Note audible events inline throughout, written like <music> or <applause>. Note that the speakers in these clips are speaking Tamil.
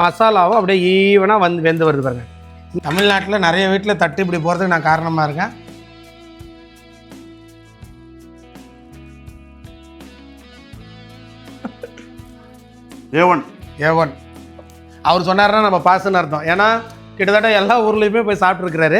மசாலாவும் அப்படியே ஈவனாக வந்து வெந்து வருது பாருங்க. தமிழ்நாட்டில் நிறைய வீட்டில் தட்டு இப்படி போகிறதுக்கு நான் காரணமாக இருக்கேன். ஏவன் ஏவன் அவர் சொன்னாருன்னா நம்ம பாசுன்னு அர்த்தம். ஏன்னா கிட்டத்தட்ட எல்லா ஊர்லேயுமே போய் சாப்பிட்ருக்கிறாரு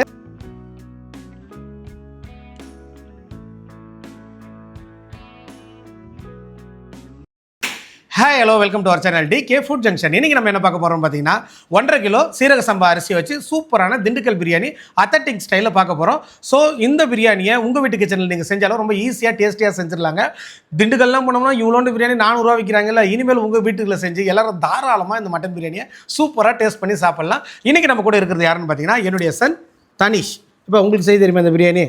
hi hello welcome to our channel T K food junction இன்னைக்கு நம்ம என்ன பார்க்க போகிறோம் பார்த்தீங்கன்னா ஒன்றரை கிலோ சீரக சம்பா அரிசி வச்சு சூப்பரான திண்டுக்கல் பிரியாணி அத்தட்டிக் ஸ்டைலில் பார்க்க போகிறோம் ஸோ இந்த பிரியாணியை உங்கள் வீட்டு கிச்சனில் நீங்கள் செஞ்சாலும் ரொம்ப ஈஸியாக டேஸ்டியாக செஞ்சிடலாங்க. திண்டுக்கல்லாம் போனோம்னா இவ்வளோண்டு பிரியாணி நானூறுரூவா விற்கிறாங்கல்ல இனிமேல் உங்கள் வீட்டுக்குள்ள செஞ்சு எல்லாரும் தாராளமாக இந்த மட்டன் பிரியாணியை சூப்பராக டேஸ்ட் பண்ணி சாப்பிட்லாம். இன்றைக்கி நம்ம கூட இருக்கிறது யாருன்னு பார்த்தீங்கன்னா என்னுடைய சன் தனிஷ். இப்போ உங்களுக்கு செய்ய தெரியுமா இந்த பிரியாணி?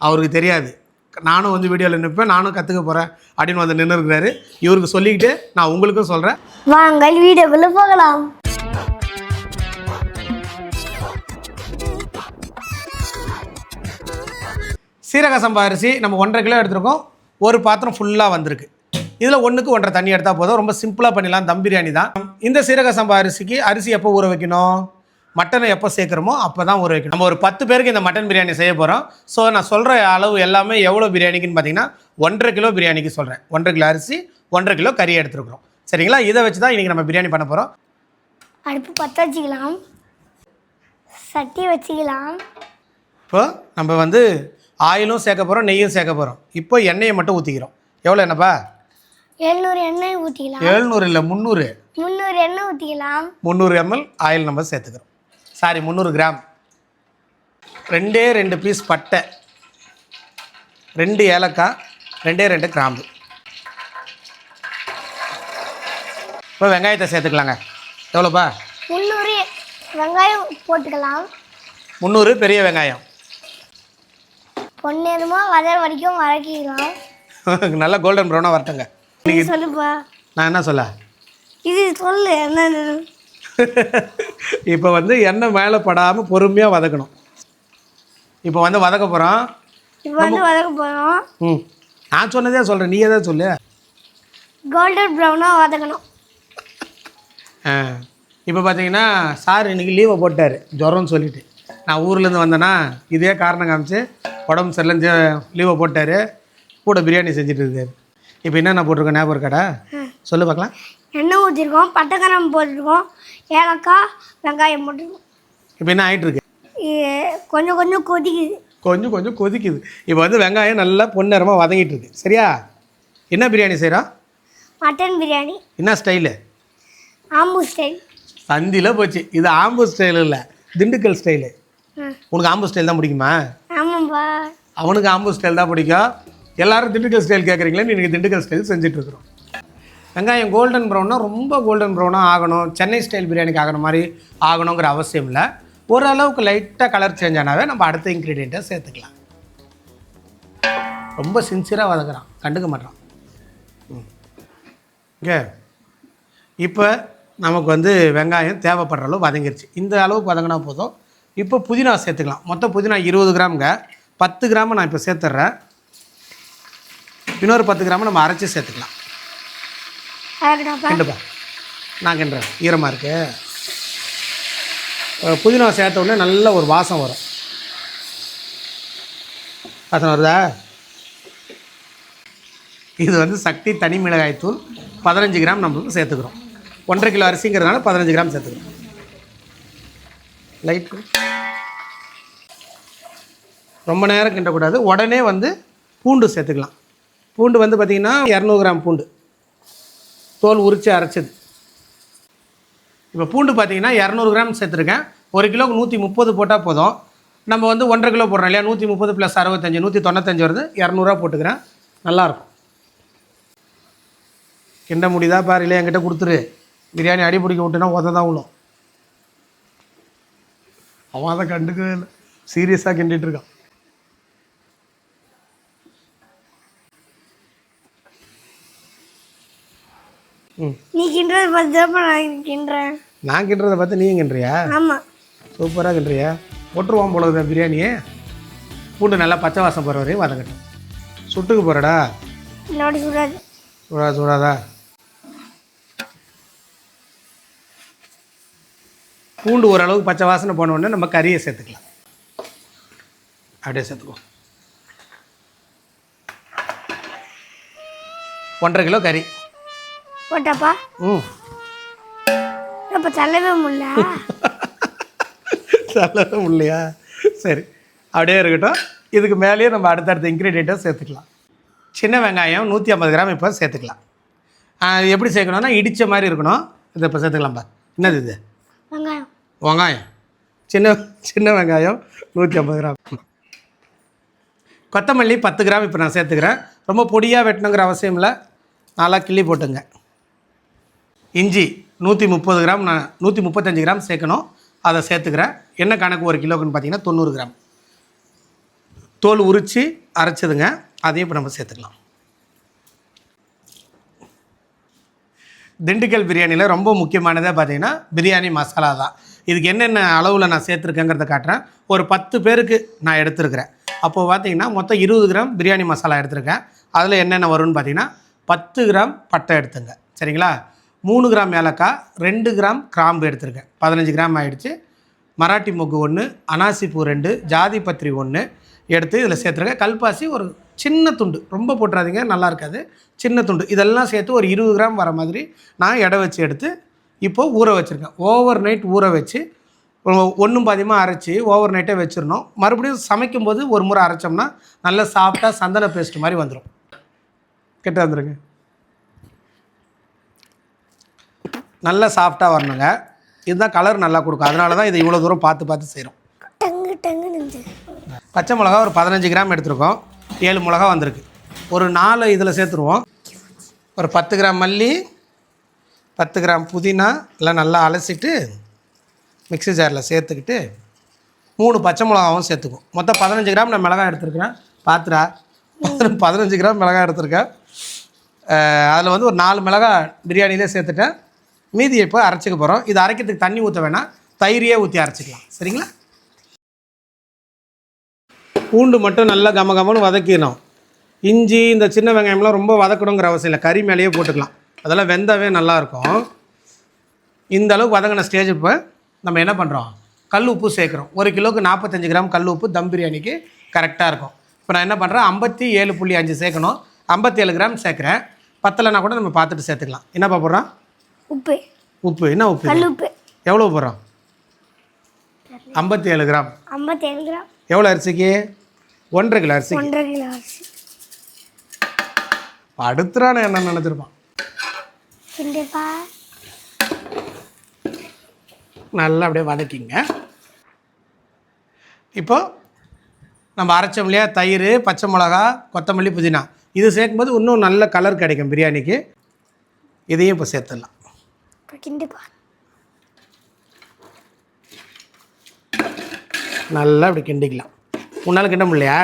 அவருக்கு தெரியாது. நானும் வந்து வீடியோவில் நிற்பேன் நானும் கற்றுக்க போகிறேன் அப்படின்னு வந்து நின்று இருக்கிறாரு இவருக்கு சொல்லிக்கிட்டு நான் உங்களுக்கும் சொல்கிறேன் வாங்கள் வீடியோக்குள்ள போகலாம். சீரக சம்பா அரிசி நம்ம ஒன்றரை கிலோ எடுத்திருக்கோம். ஒரு பாத்திரம் ஃபுல்லாக வந்திருக்கு. இதில் ஒன்றுக்கு ஒன்றரை தண்ணி எடுத்தால் போதும். ரொம்ப சிம்பிளாக பண்ணிடலாம். தம் பிரியாணி தான். இந்த சீரக சம்பா அரிசிக்கு அரிசி எப்போ ஊற வைக்கணும்? மட்டனை எப்போ சேர்க்குறோமோ அப்போ தான் ஊற வைக்கணும். நம்ம ஒரு பத்து பேருக்கு இந்த மட்டன் பிரியாணி செய்ய போகிறோம் ஸோ நான் சொல்கிற அளவு எல்லாமே எவ்வளோ பிரியாணிக்குன்னு பார்த்தீங்கன்னா ஒன்றரை கிலோ பிரியாணிக்கு சொல்கிறேன் ஒன்றரை கிலோ அரிசி ஒன்றரை கிலோ கறி எடுத்துருக்குறோம். சரிங்களா? இதை வச்சு தான் இன்றைக்கி நம்ம பிரியாணி பண்ண போகிறோம் அடுப்பு பற்ற வச்சுக்கலாம். சட்டி வச்சுக்கலாம். இப்போ நம்ம வந்து ஆயிலும் சேர்க்க போகிறோம் நெய்யும் சேர்க்க போகிறோம் இப்போ எண்ணெயை மட்டும் ஊற்றிக்கிறோம் எவ்வளோ என்னப்பா எழுநூறு எண்ணெய் ஊற்றிக்கலாம் எழுநூறு இல்லை முந்நூறு. முந்நூறு எண்ணெய் ஊற்றிக்கலாம் முந்நூறு எம்எல் ஆயில் நம்ம சேர்த்துக்கிறோம். சாரி முந்நூறு கிராம் ரெண்டே ரெண்டு பீஸ் பட்டை. ரெண்டு ஏலக்காய் ரெண்டே ரெண்டு கிராம்பு. இப்போ வெங்காயத்தை சேர்த்துக்கலாங்க. எவ்வளோப்பா? முந்நூறு. வெங்காயம் போட்டுக்கலாம். முந்நூறு பெரிய வெங்காயம். பொன்னேரமாக வதற வரைக்கும் வதக்கிக்கலாம். நல்லா கோல்டன் ப்ரௌனாக வரட்டுங்க. நீ சொல்லுப்பா. நான் என்ன சொல்ல? இது சொல்லு என்னது <laughs> இப்போ வந்து எண்ணெய் மேலே படாமல் பொறுமையாக வதக்கணும். இப்போ வந்து வதக்க போகிறோம் இப்போ வந்து வதக்க போகிறோம் ம். நான் சொன்னதே சொல்கிறேன் நீயே தான் சொல்லு? கோல்டன் ப்ரௌனாக வதக்கணும். ஆ. இப்போ பார்த்தீங்கன்னா சார் இன்னைக்கு லீவை போட்டார். ஜுரம்னு சொல்லிட்டு. நான் ஊர்லேருந்து வந்தேன்னா இதே காரணம் காமிச்சு உடம்பு சரியில்லைன்னு லீவை போட்டார். கூட பிரியாணி செஞ்சுட்டு இருக்காரு இப்போ என்னென்ன போட்டிருக்கோம் ஞாபகம் இருக்காடா சொல்லு பார்க்கலாம் எண்ணெய் ஊற்றிருக்கோம் பட்டை கிராம்பு போட்டிருக்கோம் ஏலக்காய் வெங்காயம் போட்டிருக்கோம். இப்போ என்ன ஆயிட்டு இருக்கு இது கொஞ்சம் கொஞ்சம் கொதிக்குது. கொஞ்சம் கொஞ்சம் கொதிக்குது. இப்போ வந்து வெங்காயம் நல்லா பொன்னிறமாக வதங்கிட்டு இருக்கு சரியா? என்ன பிரியாணி செய்கிறோம் மட்டன் பிரியாணி. என்ன ஸ்டைலு ஆம்பூ ஸ்டைல் சந்தியில் போச்சு. இது ஆம்பு ஸ்டைல் இல்லை. திண்டுக்கல் ஸ்டைலு உனக்கு ஆம்பு ஸ்டைல் தான் பிடிக்குமா? ஆமாம்பா. அவனுக்கு ஆம்பு ஸ்டைல் தான் பிடிக்கும். எல்லாரும் திண்டுக்கல் ஸ்டைல் கேட்குறீங்களே நீங்கள் திண்டுக்கல் ஸ்டைல் செஞ்சுட்ருக்குறோம் வெங்காயம் கோல்டன் ப்ரௌன்னா ரொம்ப கோல்டன் ப்ரௌனாக ஆகணும். சென்னை ஸ்டைல் பிரியாணிக்கு ஆகிற மாதிரி ஆகணுங்கிற அவசியம் இல்லை. ஓரளவுக்கு லைட்டாக கலர் சேஞ்ச் ஆனாவே நம்ம அடுத்த இன்க்ரீடியண்ட்டை சேர்த்துக்கலாம். ரொம்ப சின்சியராக வதக்குறான். கண்டுக்க மாட்டான். ஓகே இப்போ நமக்கு வந்து வெங்காயம் தேவைப்படுற அளவு வதங்கிருச்சு. இந்த அளவுக்கு வதங்கினா போதும். இப்போ புதினா சேர்த்துக்கலாம். மொத்தம் புதினா இருபது கிராமுங்க. பத்து கிராமு நான் இப்போ சேர்த்துட்றேன் இன்னொரு பத்து கிராமை நம்ம அரைச்சி சேர்த்துக்கலாம். கிண்டுப்பா. நான் கிண்டுறேன். ஈரமாக இருக்கு. புதினா சேர்த்த உடனே நல்ல ஒரு வாசம் வரும். வாசம் வருதா? இது வந்து சக்தி தனி மிளகாய் தூள் பதினஞ்சு கிராம் நம்மளுக்கு சேர்த்துக்கிறோம். ஒன்றரை கிலோ அரிசிங்கிறதுனால பதினஞ்சு கிராம் சேர்த்துக்கிறோம். லைட் ரொம்ப நேரம் கிண்டக்கூடாது. உடனே வந்து பூண்டு சேர்த்துக்கலாம். பூண்டு வந்து பார்த்திங்கன்னா இரநூறு கிராம் பூண்டு. தோல் உரித்து அரைச்சது. இப்போ பூண்டு பார்த்தீங்கன்னா இரநூறு கிராம் சேர்த்துருக்கேன். ஒரு கிலோக்கு நூற்றி முப்பது போட்டால் போதும். நம்ம வந்து ஒன்றரை கிலோ போடுறோம் இல்லையா? நூற்றி முப்பது ப்ளஸ் அறுபத்தஞ்சு நூற்றி தொண்ணூத்தஞ்சு வருது. இரநூறுவா போட்டுக்கிறேன். நல்லாயிருக்கும் கிண்ட முடிதா பாரு இல்லையா? என்கிட்ட கொடுத்துரு. பிரியாணி அடி பிடிக்க விட்டுனா உத தான் விழும் அவன் அதை கண்டுக்கவே இல்லை. சீரியஸாக கிண்டிகிட்ருக்கான் நீ கிண்டுறது பார்த்து தான் நான் கிண்டுறேன். நான் கிண்டுறதை பார்த்து நீ கிண்டுறியா? ஆமாம் சூப்பராக கிண்டுறியா? போட்டுருவான் போல இருக்குது பிரியாணியே பூண்டு நல்லா பச்சை வாசம் போகிற வரையும் வதங்கட்டும் சுட்டுக்கு போகிறடா என்னோட சுடாது. சூடா சூடாதா? பூண்டு ஓரளவுக்கு பச்சை வாசனை போன உடனே நம்ம கறியை சேர்த்துக்கலாம். அப்படியே சேர்த்துக்குவோம் ஒன்றரை கிலோ கறி. போட்டாப்பா? ம். இப்போ தள்ளவே முடியல. <laughs> நல்ல இல்லையா சரி அப்படியே இருக்கட்டும். இதுக்கு மேலேயே நம்ம அடுத்தடுத்த இன்க்ரீடியண்ட்டை சேர்த்துக்கலாம். சின்ன வெங்காயம் நூற்றி ஐம்பது கிராம் இப்போ சேர்த்துக்கலாம். எப்படி சேர்க்கணும்னா இடித்த மாதிரி இருக்கணும். இதை இப்போ சேர்த்துக்கலாம்ப்பா என்னது இது? வெங்காயம். வெங்காயம். சின்ன சின்ன வெங்காயம் நூற்றி ஐம்பது கிராம். கொத்தமல்லி பத்து கிராம் இப்போ நான் சேர்த்துக்கிறேன். ரொம்ப பொடியாக வெட்டணுங்கிற அவசியம் இல்லை. நல்லா கிள்ளி போட்டுங்க. இஞ்சி நூற்றி முப்பது கிராம் நான் நூற்றி முப்பத்தஞ்சு கிராம் சேர்க்கணும். அதை சேர்த்துக்கிறேன். என்ன கணக்கு ஒரு கிலோக்குன்னு பார்த்தீங்கன்னா தொண்ணூறு கிராம். தோல் உரித்து அரைச்சதுங்க. அதையும் இப்போ நம்ம சேர்த்துக்கலாம். திண்டுக்கல் பிரியாணியில் ரொம்ப முக்கியமானதே பார்த்தீங்கன்னா பிரியாணி மசாலா தான். இதுக்கு என்னென்ன அளவில் நான் சேர்த்துருக்கேங்கிறத காட்டுறேன். ஒரு பத்து பேருக்கு நான் எடுத்துருக்கிறேன். அப்போது பார்த்தீங்கன்னா மொத்தம் இருபது கிராம் பிரியாணி மசாலா எடுத்திருக்கேன். அதில் என்னென்ன வரும்னு பார்த்தீங்கன்னா பத்து கிராம் பட்டை எடுத்துங்க. சரிங்களா? மூணு கிராம் ஏலக்காய் ரெண்டு கிராம் கிராம்பு எடுத்திருக்கேன். பதினஞ்சு கிராம் ஆகிடுச்சு மராட்டி மொக்கு ஒன்று அனாசிப்பூ ரெண்டு ஜாதி பத்திரி ஒன்று எடுத்து இதில் சேர்த்துருக்கேன். கல்பாசி ஒரு சின்ன துண்டு. ரொம்ப போட்டுறாதீங்க நல்லா இருக்காது. சின்ன துண்டு. இதெல்லாம் சேர்த்து ஒரு இருபது கிராம் வர மாதிரி நான் எடை வச்சு எடுத்து இப்போது ஊற வச்சுருக்கேன். ஓவர் நைட் ஊற வச்சு ஒன்றும் பாதியமாக அரைச்சி ஓவர் நைட்டே வச்சிடணும். மறுபடியும் சமைக்கும்போது ஒரு முறை அரைச்சோம்னா நல்லா சாஃப்டாக சந்தன பேஸ்ட் மாதிரி வந்துடும் கிட்ட வந்துருங்க நல்லா சாஃப்டாக வரணுங்க. இதுதான் கலர் நல்லா கொடுக்கும். அதனால தான் இதை இவ்வளோ தூரம் பார்த்து பார்த்து செய்கிறோம் பச்சை மிளகா ஒரு பதினஞ்சு கிராம் எடுத்திருக்கோம். ஏழு மிளகா வந்திருக்கு. ஒரு நாலு இதில் சேர்த்துருவோம். ஒரு பத்து கிராம் மல்லி பத்து கிராம் புதினா எல்லாம் நல்லா அலசிட்டு மிக்ஸி ஜாரில் சேர்த்துக்கிட்டு மூணு பச்சை மிளகாவும் சேர்த்துக்கும் மொத்தம் பதினஞ்சு கிராம் நான் மிளகாய் எடுத்துருக்கிறேன். பார்த்துடா பதினஞ்சு கிராம் மிளகாய் எடுத்திருக்கேன். அதில் வந்து ஒரு நாலு மிளகாய் பிரியாணியிலே சேர்த்துட்டேன். மீதியை இப்போ அரைச்சிக்க போகிறோம் இது அரைக்கிறதுக்கு தண்ணி ஊற்ற வேணாம். தயிரியே ஊற்றி அரைச்சிக்கலாம். சரிங்களா? பூண்டு மட்டும் நல்லா கம கமன்னு வதக்கிடணும். இஞ்சி இந்த சின்ன வெங்காயம்லாம் ரொம்ப வதக்கணுங்கிற அவசியம் இல்லை. கறி மேலேயே போட்டுக்கலாம். அதெல்லாம் வெந்தாவே நல்லாயிருக்கும். இந்த அளவுக்கு வதங்கின ஸ்டேஜ் இப்போ நம்ம என்ன பண்ணுறோம் கல் உப்பு சேர்க்குறோம். ஒரு கிலோவுக்கு நாற்பத்தஞ்சு கிராம் கல் உப்பு தம் பிரியாணிக்கு கரெக்டாக இருக்கும். இப்போ நான் என்ன பண்ணுறேன் ஐம்பத்தி ஏழு புள்ளி அஞ்சு சேர்க்கணும். ஐம்பத்தி ஏழு கிராம் சேர்க்குறேன். பத்தலைனா கூட நம்ம பார்த்துட்டு சேர்த்துக்கலாம். என்னப்பா பார்ப்போம் உப்பு. உப்பு. என்ன உப்பு? கல் உப்பு எவ்வளோ போடுறோம் ஐம்பத்தி ஏழு கிராம். ஐம்பத்தேழு கிராம். எவ்வளோ அரிசிக்கு? ஒன்றரை கிலோ அரிசிக்கு ஒன்றரை கிலோ அரிசி. அடுத்துறான என்ன நினச்சிருப்பான்? கிண்டுப்பா. நல்லா அப்படியே வதக்கிங்க. இப்போ நம்ம அரைச்சோம் இல்லையா தயிர் பச்சை மிளகா கொத்தமல்லி புதினா. இது சேர்க்கும்போது இன்னும் நல்ல கலர் கிடைக்கும் பிரியாணிக்கு. இதையும் இப்போ சேர்த்துடலாம். கிண்டுப்பா நல்லா அப்படி கிண்டிக்கலாம். உன்னால் கிண்ட முடியலையா.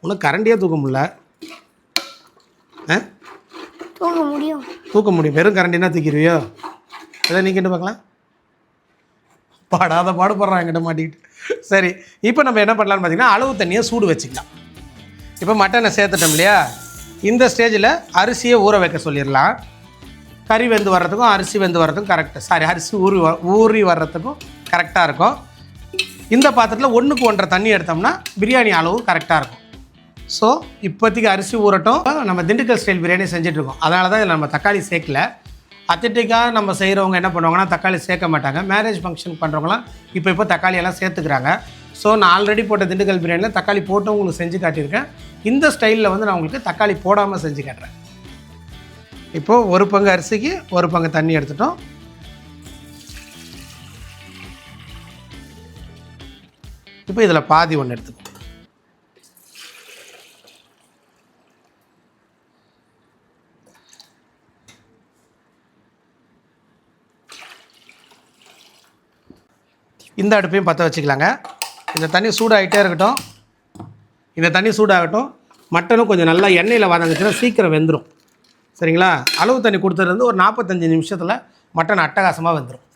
உனக்கு கரண்டியே தூக்க முடியல. ஆ? தூங்க முடியும். தூக்க முடியும். வெறும் கரண்டினா தூக்கிடுவியோ? எதை நீ கிண்டு பார்க்கலாம். பாடாத பாடுபடுறான் என்கிட்ட மாட்டிக்கிட்டு. சரி இப்போ நம்ம என்ன பண்ணலாம்னு பார்த்தீங்கன்னா அளவு தண்ணியை சூடு வச்சுக்கலாம். இப்போ மட்டனை சேர்த்துட்டோம் இல்லையா? இந்த ஸ்டேஜில் அரிசியை ஊற வைக்க சொல்லிடலாம். கறி வெந்து வர்றதுக்கும் அரிசி வெந்து வர்றதுக்கும் கரெக்டாக சாரி அரிசி ஊறி வ ஊறி வர்றதுக்கும் கரெக்டாக இருக்கும். இந்த பாத்திரத்தில் ஒன்றுக்கு ஒன்றரை தண்ணி எடுத்தோம்னா பிரியாணி அளவு கரெக்டாக இருக்கும். ஸோ இப்போதைக்கு அரிசி ஊறட்டும். நம்ம திண்டுக்கல் ஸ்டைல் பிரியாணி செஞ்சுட்ருக்கோம். அதனால தான் இதில் நம்ம தக்காளி சேர்க்கல. அத்தட்டிக்காக நம்ம செய்கிறவங்க என்ன பண்ணுவாங்கன்னா தக்காளி சேர்க்க மாட்டாங்க. மேரேஜ் ஃபங்க்ஷன் பண்ணுறவங்களாம் இப்போ இப்போ தக்காளியெல்லாம் சேர்த்துக்கிறாங்க. ஸோ நான் ஆல்ரெடி போட்ட திண்டுக்கல் பிரியாணியில் தக்காளி போட்டு உங்களுக்கு செஞ்சு காட்டியிருக்கேன். இந்த ஸ்டைலில் வந்து நான் உங்களுக்கு தக்காளி போடாமல் செஞ்சு காட்டுறேன். இப்போது ஒரு பங்கு அரிசிக்கு ஒரு பங்கு தண்ணி எடுத்துட்டோம். இப்போ இதில் பாதி ஒன்று எடுத்துக்கோ. இந்த அடுப்பையும் பற்ற வச்சுக்கலாங்க. இந்த தண்ணி சூடாகிட்டே இருக்கட்டும். இந்த தண்ணி சூடாகட்டும். மட்டனும் கொஞ்சம் நல்லா எண்ணெயில் வதங்குச்சுன்னா சீக்கிரம் வெந்துடும் சரிங்களா? அளவு தண்ணி கொடுத்துருந்து ஒரு நாற்பத்தஞ்சு நிமிஷத்தில் மட்டன் அட்டகாசமாக வந்துடும்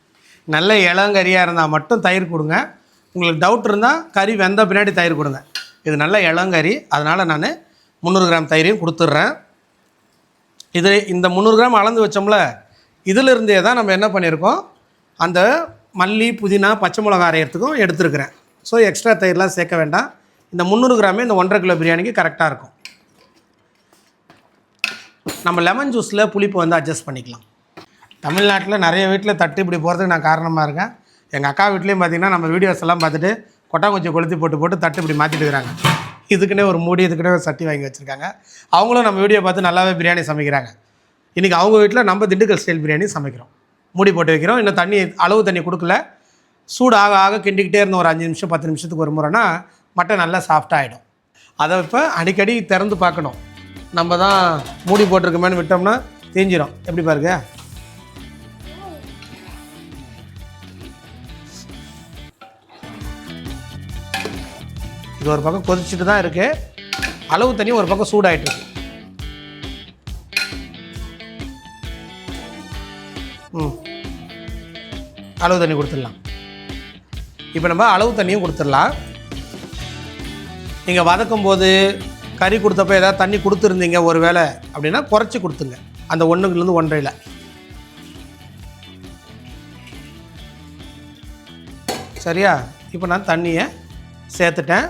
நல்ல இளங்கறியாக இருந்தால் மட்டும் தயிர் கொடுங்க. உங்களுக்கு டவுட் இருந்தால் கறி வெந்த பின்னாடி தயிர் கொடுங்க. இது நல்ல இளங்கறி. அதனால் நான் முந்நூறு கிராம் தயிரையும் கொடுத்துட்றேன். இது இந்த முந்நூறு கிராம் அளந்து வச்சோம்ல இதிலிருந்தே தான் நம்ம என்ன பண்ணியிருக்கோம்? அந்த மல்லி புதினா பச்சை மிளகா அரைகிறதுக்கும் எடுத்துருக்குறேன். ஸோ எக்ஸ்ட்ரா தயிர்லாம் சேர்க்க வேண்டாம். இந்த முந்நூறு கிராமே இந்த ஒன்றரை கிலோ பிரியாணிக்கு கரெக்டாக இருக்கும். நம்ம லெமன் ஜூஸில் புளிப்பு வந்து அட்ஜஸ்ட் பண்ணிக்கலாம். தமிழ்நாட்டில் நிறைய வீட்டில் தட்டு இப்படி போகிறதுக்கு நான் காரணமாக இருக்கேன். எங்கள் அக்கா வீட்லேயும் பார்த்தீங்கன்னா நம்ம வீடியோஸ் எல்லாம் பார்த்துட்டு கொட்டாங்குச்சி கொளுத்தி போட்டு போட்டு தட்டு இப்படி மாற்றிட்டு இருக்கிறாங்க. இதுக்குன்னே ஒரு மூடி இதுக்குன்னே ஒரு சட்டி வாங்கி வச்சுருக்காங்க. அவங்களும் நம்ம வீடியோ பார்த்து நல்லாவே பிரியாணி சமைக்கிறாங்க. இன்றைக்கி அவங்க வீட்டில் நம்ம திண்டுக்கல் ஸ்டைல் பிரியாணி சமைக்கிறோம். மூடி போட்டு வைக்கிறோம். இன்னும் தண்ணி அளவு தண்ணி கொடுக்கல. சூடு ஆக ஆக கிண்டிக்கிட்டே இருந்த ஒரு அஞ்சு நிமிஷம் பத்து நிமிஷத்துக்கு ஒரு முறைனா மட்டை நல்லா சாஃப்டாகிடும் அதை இப்போ அடிக்கடி திறந்து பார்க்கணும். நம்ம தான் மூடி போட்டிருக்கோமேனு விட்டோம்னா தேஞ்சிடும் எப்படி பாருங்க? இது ஒரு பக்கம் கொதிச்சுட்டு தான் இருக்கு. அளவு தண்ணி ஒரு பக்கம் சூடாயிட்டு இருக்கு. ம். அளவு தண்ணி கொடுத்துடலாம். இப்போ நம்ம அளவு தண்ணியும் கொடுத்துடலாம். நீங்கள் வதக்கும் போது கறி கொடுத்தப்ப ஏதாவது தண்ணி கொடுத்துருந்தீங்க ஒரு வேளை அப்படின்னா குறைச்சி கொடுத்துங்க அந்த ஒன்றுலேருந்து ஒன்றையில். சரியா? இப்போ நான் தண்ணியை சேர்த்துட்டேன்.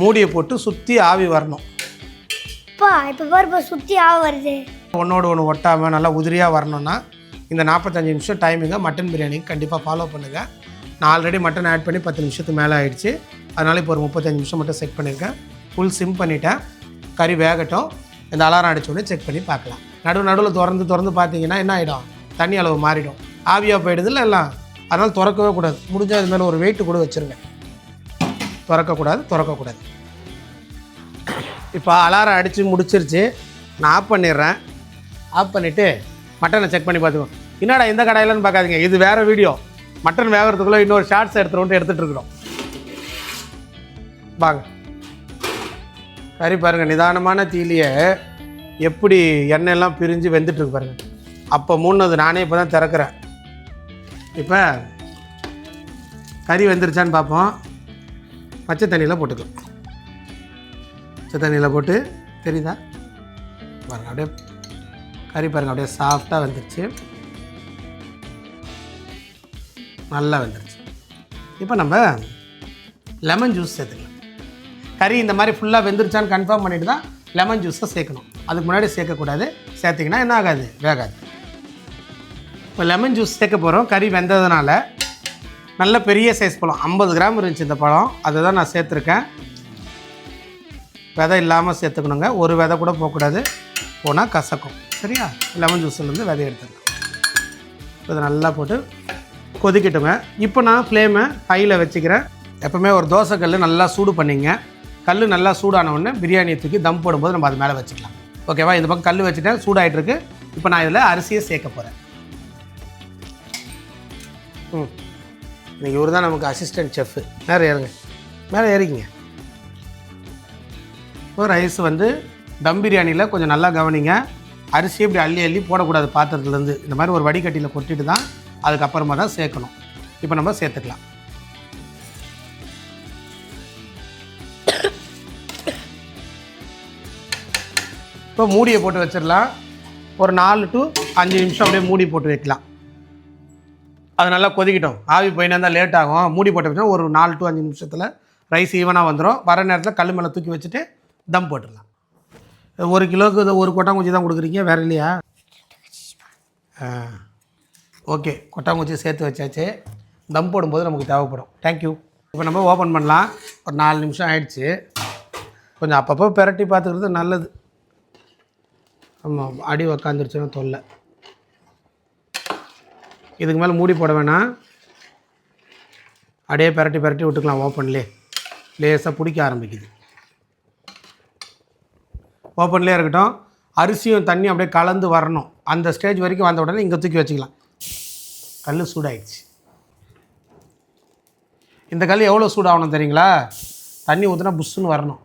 மூடியை போட்டு சுற்றி ஆவி வரணும். அப்பா இப்போ சுற்றி ஆக வருது. ஒன்றோடு ஒன்று ஒட்டாமல் நல்லா உதிரியாக வரணும்னா இந்த நாற்பத்தஞ்சு நிமிஷம் டைமிங்கை மட்டன் பிரியாணிக்கு கண்டிப்பாக ஃபாலோ பண்ணுங்கள் நான் ஆல்ரெடி மட்டன் ஆட் பண்ணி பத்து நிமிஷத்துக்கு மேலே ஆயிடுச்சு. அதனால் இப்போ ஒரு முப்பத்தஞ்சு நிமிஷம் மட்டும் செட் பண்ணியிருக்கேன் ஃபுல் சிம் பண்ணிட்டேன். கறி வேகட்டும். இந்த அலாரம் அடிச்ச செக் பண்ணி பார்க்கலாம். நடுவு நடுவில் திறந்து திறந்து பார்த்தீங்கன்னா என்ன ஆகிடும் தண்ணி அளவு மாறிடும். ஆவியாக போயிடுதுல்ல எல்லாம்? அதனால் திறக்கவே கூடாது. முடிஞ்சால் அது மேலே ஒரு வெயிட்டு கூட வச்சுருங்க. திறக்கக்கூடாது திறக்கக்கூடாது. இப்போ அலாரம் அடித்து முடிச்சிருச்சு. நான் ஆஃப் பண்ணிடுறேன். ஆஃப் பண்ணிவிட்டு மட்டனை செக் பண்ணி பார்த்துக்கோங்க என்னடா இந்த கடையிலன்னு பார்க்காதீங்க. இது வேறு வீடியோ மட்டன் வேகிறதுக்குள்ளே இன்னொரு ஷார்ட்ஸ் எடுத்துகிட்டு எடுத்துகிட்டு இருக்கிறோம். வாங்க. கறி பாருங்கள் நிதானமான தீலியை எப்படி எண்ணெயெல்லாம் பிரிஞ்சு வெந்துட்டுருக்கு பாருங்கள் அப்போ மூணுது நானே இப்போ தான் திறக்கிறேன். இப்போ கறி வெந்துருச்சான்னு பார்ப்போம். பச்சை தண்ணியில் போட்டுக்கலாம். பச்சை தண்ணியில் போட்டு தெரியுதா? பாருங்க அப்படியே கறி பாருங்க அப்படியே சாஃப்டாக வந்துருச்சு. நல்லா வந்துருச்சு. இப்போ நம்ம லெமன் ஜூஸ் சேர்த்துக்கலாம். கறி இந்த மாதிரி ஃபுல்லாக வெந்துருச்சான்னு கன்ஃபார்ம் பண்ணிட்டு தான் லெமன் ஜூஸை சேர்க்கணும். அதுக்கு முன்னாடி சேர்க்கக்கூடாது. சேர்த்திங்கன்னா என்ன ஆகாது? வேகாது. இப்போ லெமன் ஜூஸ் சேர்க்க போகிறோம் கறி வெந்ததுனால நல்ல பெரிய சைஸ் பழம். ஐம்பது கிராம் இருந்துச்சு இந்த பழம். அதை தான் நான் சேர்த்துருக்கேன். விதை இல்லாமல் சேர்த்துக்கணுங்க. ஒரு விதை கூட போகக்கூடாது. போனால் கசக்கும். சரியா? லெமன் ஜூஸ்லேருந்து விதை எடுத்துருக்கேன் இதை நல்லா போட்டு கொதிக்கட்டுங்க. இப்போ நான் ஃப்ளேமை ஹையில் வச்சுக்கிறேன். எப்போவுமே ஒரு தோசை நல்லா சூடு பண்ணிங்க. கல் நல்லா சூடான உடனே பிரியாணியை தூக்கி தம் போடும்போது நம்ம அது மேலே வச்சுக்கலாம். ஓகேவா? இந்த பக்கம் கல் வச்சுட்டேன். சூடாகிட்டு இருக்கு இப்போ நான் இதில் அரிசியை சேர்க்க போகிறேன் ம். இன்னைக்கு இவர் தான் நமக்கு அசிஸ்டன்ட் செஃப்பு மேலே ஏறுங்க. மேலே ஏறிக்கிங்க. இப்போ ரைஸ் வந்து தம் பிரியாணியில் கொஞ்சம் நல்லா கவனிங்க. அரிசி இப்படி அள்ளி அள்ளி போடக்கூடாது பாத்திரத்துலேருந்து. இந்த மாதிரி ஒரு வடிகட்டியில் கொட்டிட்டு தான் அதுக்கப்புறமா தான் சேர்க்கணும். இப்போ நம்ம சேர்த்துக்கலாம். இப்போ மூடியை போட்டு வச்சிடலாம். ஒரு நாலு டு அஞ்சு நிமிஷம் அப்படியே மூடி போட்டு வைக்கலாம். அது நல்லா கொதிக்கட்டும். ஆவி போயினா இருந்தால் லேட் ஆகும். மூடி போட்டு வச்சா ஒரு நாலு டு அஞ்சு நிமிஷத்தில் ரைஸ் ஈவனாக வந்துடும் வர நேரத்தில் கல் மேலே தூக்கி வச்சுட்டு தம் போட்டுடலாம். ஒரு கிலோவுக்கு இது ஒரு கொட்டாங்குச்சி தான் கொடுக்குறீங்க? வேற இல்லையா? ஓகே. கொட்டாங்குச்சி சேர்த்து வச்சாச்சு. தம் போடும்போது நமக்கு தேவைப்படும். தேங்க்யூ இப்போ நம்ம ஓப்பன் பண்ணலாம். ஒரு நாலு நிமிஷம் ஆயிடுச்சு. கொஞ்சம் அப்பப்போ பெரட்டி பார்த்துக்கிறது நல்லது. ஆமாம் அடி உக்காந்துருச்சுன்னா தொல்லை. இதுக்கு மேலே மூடி போட வேணாம் அப்படியே பரட்டி பரட்டி விட்டுக்கலாம் ஓப்பன்லே லேசாக பிடிக்க ஆரம்பிக்குது. ஓப்பன்லேயே இருக்கட்டும். அரிசியும் தண்ணி அப்படியே கலந்து வரணும். அந்த ஸ்டேஜ் வரைக்கும் வந்த உடனே இங்கே தூக்கி வச்சுக்கலாம். கல் சூடாயிடுச்சு. இந்த கல் எவ்வளோ சூடாகணும் தெரியுங்களா? தண்ணி ஊற்றினா புஷ்ஷுன்னு வரணும்.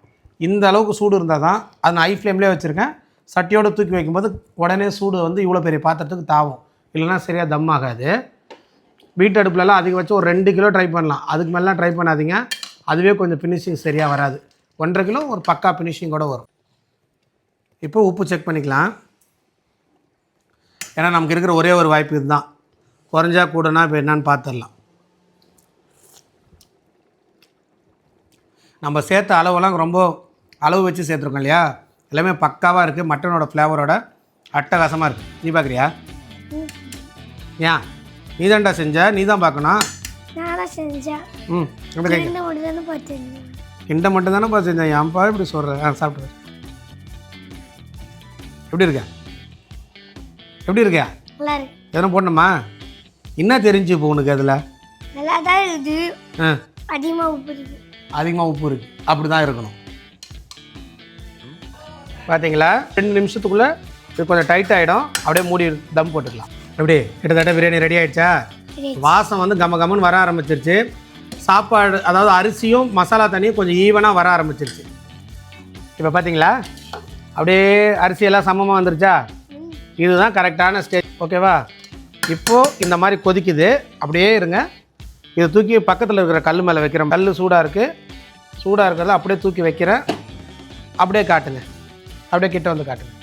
இந்த அளவுக்கு சூடு இருந்தால் தான் அது நான் ஐ ஃப்ளேம்லேயே வச்சுருக்கேன். சட்டியோடு தூக்கி வைக்கும்போது உடனே சூடு வந்து இவ்வளோ பெரிய பாத்திரத்துக்கு தாவும். இல்லைன்னா சரியாக தம் ஆகாது. வீட்டு அடுப்புலலாம் அதிக வச்சு ஒரு ரெண்டு கிலோ ட்ரை பண்ணலாம். அதுக்கு மேலாம் ட்ரை பண்ணாதீங்க. அதுவே கொஞ்சம் ஃபினிஷிங் சரியாக வராது. ஒன்றரை கிலோ ஒரு பக்கா ஃபினிஷிங் கூட வரும். இப்போ உப்பு செக் பண்ணிக்கலாம். ஏன்னா நமக்கு இருக்கிற ஒரே ஒரு வாய்ப்பு இதுதான். குறைஞ்சா கூடனா இப்போ என்னான்னு பார்த்துடலாம் நம்ம சேர்த்த அளவெல்லாம் ரொம்ப அளவு வச்சு சேர்த்துருக்கோம் இல்லையா? எல்லாமே பக்காவாக இருக்குது மட்டனோட ஃப்ளேவரோட அட்டகாசமாக இருக்குது நீ பார்க்குறியா ஏன் நீ தான்டா செஞ்ச. நீ தான் பார்க்கணும் நானாக செஞ்சேன் ம் கிண்ட மட்டும் தானே பார்த்து செஞ்சேன் ஏன்ப்பா இப்படி சொல்கிறேன் ஆ சாப்பிட்டு எப்படி இருக்க? எப்படி இருக்க? நல்லா இருக்கு. எதனா போடணுமா? என்ன தெரிஞ்சு இப்போ உனக்கு அதில்? நல்லா தான் இருக்குது ஆ. அதிகமாக உப்பு இருக்குது அதிகமாக உப்பு இருக்குது அப்படி தான் இருக்கணும். பார்த்தீங்களா ரெண்டு நிமிஷத்துக்குள்ளே இது கொஞ்சம் டைட் ஆகிடும் அப்படியே மூடி தம் போட்டுக்கலாம். எப்படி? கிட்டத்தட்ட பிரியாணி ரெடி ஆயிடுச்சா? சரி வாசம் வந்து கம கமன்னு வர ஆரம்பிச்சிருச்சு. சாப்பாடு அதாவது அரிசியும் மசாலா தண்ணியும் கொஞ்சம் ஈவனாக வர ஆரம்பிச்சிருச்சு. இப்போ பார்த்தீங்களா அப்படியே அரிசியெல்லாம் சமமாக வந்துருச்சா? இதுதான் கரெக்டான ஸ்டேஜ் ஓகேவா இப்போது இந்த மாதிரி கொதிக்குது. அப்படியே இருங்க. இதை தூக்கி பக்கத்தில் இருக்கிற கல் மேலே வைக்கிறேன். கல் சூடாக இருக்குது சூடாக இருக்கிறத அப்படியே தூக்கி வைக்கிறேன். அப்படியே காட்டுங்க. அப்படியே கிட்ட வந்து காட்டுங்க.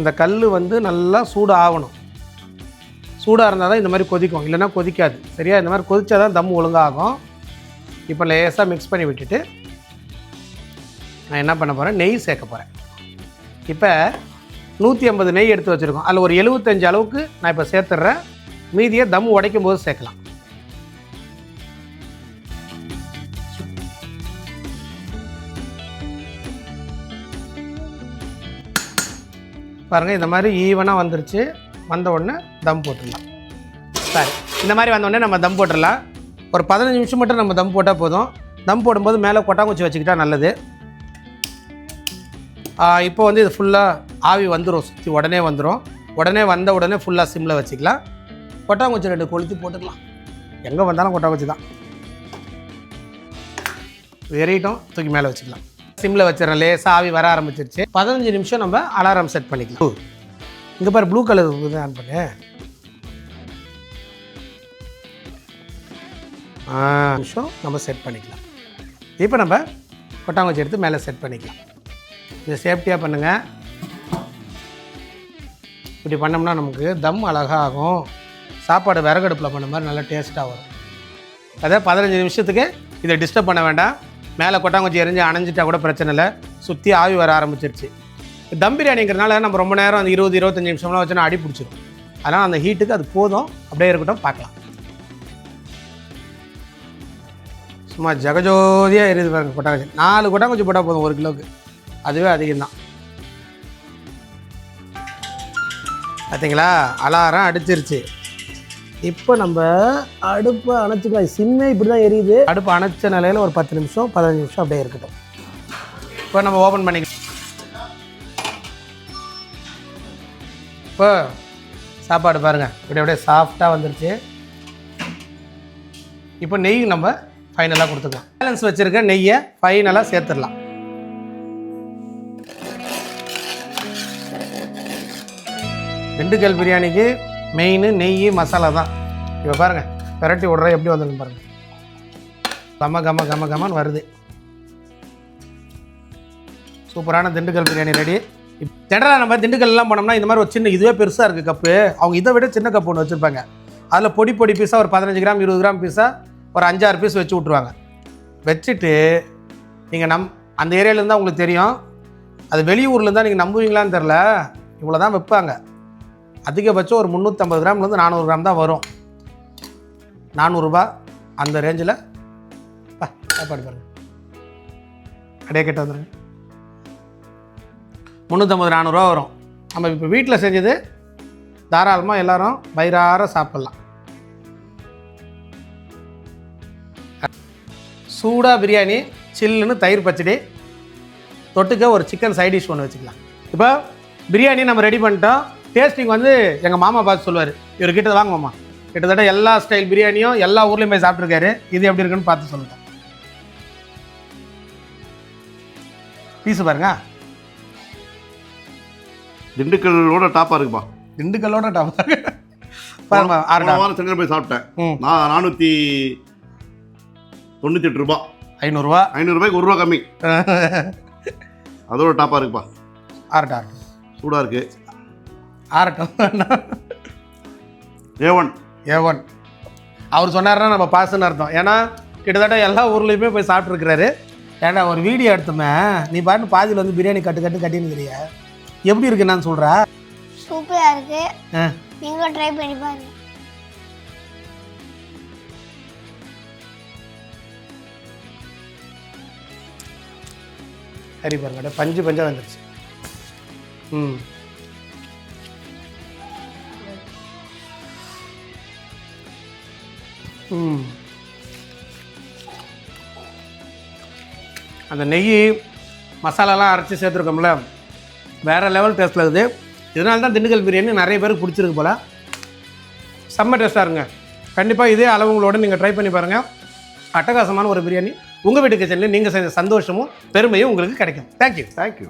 இந்த கல் வந்து நல்லா சூடு ஆகணும் சூடாக இருந்தால் தான் இந்த மாதிரி கொதிக்கும். இல்லைன்னா கொதிக்காது. சரியா? இந்த மாதிரி கொதிச்சா தான் தம் ஒழுங்காகும். இப்போ லேசாக மிக்ஸ் பண்ணி விட்டுட்டு நான் என்ன பண்ண போகிறேன் நெய் சேர்க்க போகிறேன் இப்போ நூற்றி ஐம்பது நெய் எடுத்து வச்சுருக்கோம். அதில் ஒரு எழுபத்தஞ்சு அளவுக்கு நான் இப்போ சேர்த்துட்றேன். மீதியை தம் உடைக்கும் போது சேர்க்கலாம். பாருங்கள் இந்த மாதிரி ஈவனாக வந்துருச்சு. வந்த உடனே தம் போட்டுடலாம். சரி இந்த மாதிரி வந்த உடனே நம்ம தம் போட்டுடலாம். ஒரு பதினஞ்சு நிமிஷம் மட்டும் நம்ம தம் போட்டால் போதும். தம் போடும்போது மேலே கொட்டாங்குச்சி வச்சுக்கிட்டா நல்லது. இப்போ வந்து இது ஃபுல்லாக ஆவி வந்துடும் சுற்றி உடனே வந்துடும் உடனே வந்த உடனே ஃபுல்லாக சிம்மில் வச்சுக்கலாம். கொட்டாங்குச்சி ரெண்டு கொளுத்தி போட்டுக்கலாம். எங்கே வந்தாலும் கொட்டாங்குச்சி தான். எறிட்டோம் தூக்கி மேலே வச்சுக்கலாம். சிம்மில் வச்சிடறேன். லேசாக ஆவி வர ஆரம்பிச்சிருச்சு. பதினஞ்சு நிமிஷம் நம்ம அலாரம் செட் பண்ணிக்கலாம். இங்கே பாரு ப்ளூ கலர் இது ஆன் பண்ணு. ஆ நிமிஷம் நம்ம செட் பண்ணிக்கலாம். இப்போ நம்ம கொட்டாங்குச்சி எடுத்து மேலே செட் பண்ணிக்கலாம். இதை சேஃப்டியாக பண்ணுங்கள் இப்படி பண்ணோம்னா நமக்கு தம் அழகாக ஆகும். சாப்பாடு விறகடுப்பில் பண்ண மாதிரி நல்லா டேஸ்ட்டாக வரும். அதாவது பதினஞ்சு நிமிஷத்துக்கு இதை டிஸ்டர்ப் பண்ண வேண்டாம். மேலே கொட்டாங்குச்சி எரிஞ்சு அணைஞ்சிட்டா கூட பிரச்சனை இல்லை. சுற்றி ஆவி வர ஆரம்பிச்சிருச்சு. தம் பிரியாணிங்கிறனால நம்ம ரொம்ப நேரம் அந்த இருபது இருபத்தஞ்சி நிமிஷம்லாம் வச்சுன்னா அடி பிடிச்சிடும் அதனால் அந்த ஹீட்டுக்கு அது போதும். அப்படியே இருக்கட்டும் பார்க்கலாம். சும்மா ஜெகஜோதியாக எரியுது பாருங்க கொட்டாங்குச்சி. நாலு கொட்டாங்குச்சி போட்டால் போதும் ஒரு கிலோவுக்கு. அதுவே அதிகம்தான். பார்த்தீங்களா அலாரம் அடிச்சிருச்சு. இப்போ நம்ம அடுப்பை அணைச்சிக்கலாம். சிம்மே இப்படி தான் எரியுது. அடுப்பு அணைச்ச நிலையில் ஒரு பத்து நிமிஷம் பதினஞ்சு நிமிஷம் அப்படியே இருக்கட்டும். இப்போ நம்ம ஓப்பன் பண்ணிக்கலாம் இப்போ சாப்பாடு பாருங்கள் இப்படி அப்படியே சாஃப்டாக வந்துருச்சு. இப்போ நெய் நம்ம ஃபைனலாக கொடுத்துக்கலாம். பேலன்ஸ் வச்சுருக்க நெய்யை ஃபைனலாக சேர்த்துடலாம். திண்டுக்கல் பிரியாணிக்கு மெயின் நெய் மசாலா தான். இப்போ பாருங்கள் பெரட்டி விட்ற எப்படி வந்ததுன்னு பாருங்கள் கம கம கம கமன்னு வருது. சூப்பரான திண்டுக்கல் பிரியாணி ரெடி ஜெனரலாக நம்ம திண்டுக்கல்லாம் போனோம்னா இந்த மாதிரி ஒரு சின்ன இதுவே பெருசாக இருக்குது கப்பு அவங்க இதை விட சின்ன கப்பு ஒன்று வச்சுருப்பாங்க. அதில் பொடி பொடி பீஸாக ஒரு பதினஞ்சு கிராம் இருபது கிராம் பீஸாக ஒரு அஞ்சாறு பீஸ் வச்சு விட்ருவாங்க வச்சுட்டு நீங்கள் நம் அந்த ஏரியாவிலேருந்து உங்களுக்கு தெரியும். அது வெளியூரில் நீங்கள் நம்புவீங்களான்னு தெரில இவ்வளோ தான் வைப்பாங்க. அதிகபட்சம் ஒரு முந்நூற்றம்பது கிராம்லேருந்து நானூறு கிராம் தான் வரும். நானூறுரூபா அந்த ரேஞ்சில் சாப்பாடு பாருங்க. அப்படியே கிட்ட வந்துடுங்க முந்நூற்றம்பது நானூறுரூவா வரும். நம்ம இப்போ வீட்டில் செஞ்சது தாராளமாக எல்லோரும் வயிறார சாப்பிட்லாம். சூடாக பிரியாணி சில்லுன்னு தயிர் பச்சடி. தொட்டுக்க ஒரு சிக்கன் சைட் டிஷ் ஒன்று வச்சுக்கலாம். இப்போ பிரியாணி நம்ம ரெடி பண்ணிட்டோம். டேஸ்டிங் வந்து எங்கள் மாமா பார்த்து சொல்லுவார். இவர் கிட்ட வாங்க மாமா. கிட்டத்தட்ட எல்லா ஸ்டைல் பிரியாணியும் எல்லா ஊர்லேயும் போய் சாப்பிட்ருக்காரு இது எப்படி இருக்குன்னு பார்த்து சொல்லுங்க. பீஸு பாருங்க. திண்டுக்கல்லோட டாப்பாக இருக்குப்பா. திண்டுக்கல்லோட டாப் பாருங்க ஆறு வாரம் சென்னை போய் சாப்பிட்டேன். நான் நானூற்றி தொண்ணூற்றி எட்டு ரூபா. ஐநூறுரூவா ஐநூறுரூபாய்க்கு ஒரு ரூபா கம்மி. <laughs> அதோட டாப்பாக இருக்குப்பா. ஆறட்டும் ஆறட்டும் சூடாக இருக்குது ஆறட்டும் ஏ ஒன் ஏ ஒன் அவர் சொன்னாருன்னா நம்ம பாஸ்ன்னு அர்த்தம். ஏன்னா கிட்டத்தட்ட எல்லா ஊர்லேயுமே போய் சாப்பிட்ருக்கிறாரு ஏன்டா ஒரு வீடியோ எடுத்தோமே? நீ பாட்டு பாதியில் வந்து பிரியாணி கட்டு கட்டு கட்டினுக்கிறிய எப்படி இருக்கு நான் சொல்கிறா சூப்பராக இருக்குது ஆ. நீங்களும் ட்ரை பண்ணி பாருங்க. சரி பாருங்க பஞ்சு பஞ்சா வந்துருச்சு. ம். அந்த நெய் மசாலாலாம் அரைச்சி சேர்த்துருக்கோம்ல வேறு லெவல் டேஸ்ட்டில் இருக்குது. இதனால தான் திண்டுக்கல் பிரியாணி நிறைய பேருக்கு பிடிச்சிருக்கு போல். செம்ம டேஸ்ட்டாக இருங்க கண்டிப்பாக இதே அளவுங்களோட நீங்கள் ட்ரை பண்ணி பாருங்கள் அட்டகாசமான ஒரு பிரியாணி. உங்கள் வீட்டு கிச்சனில் நீங்கள் செஞ்ச சந்தோஷமும் பெருமையும் உங்களுக்கு கிடைக்கும். Thank you thank you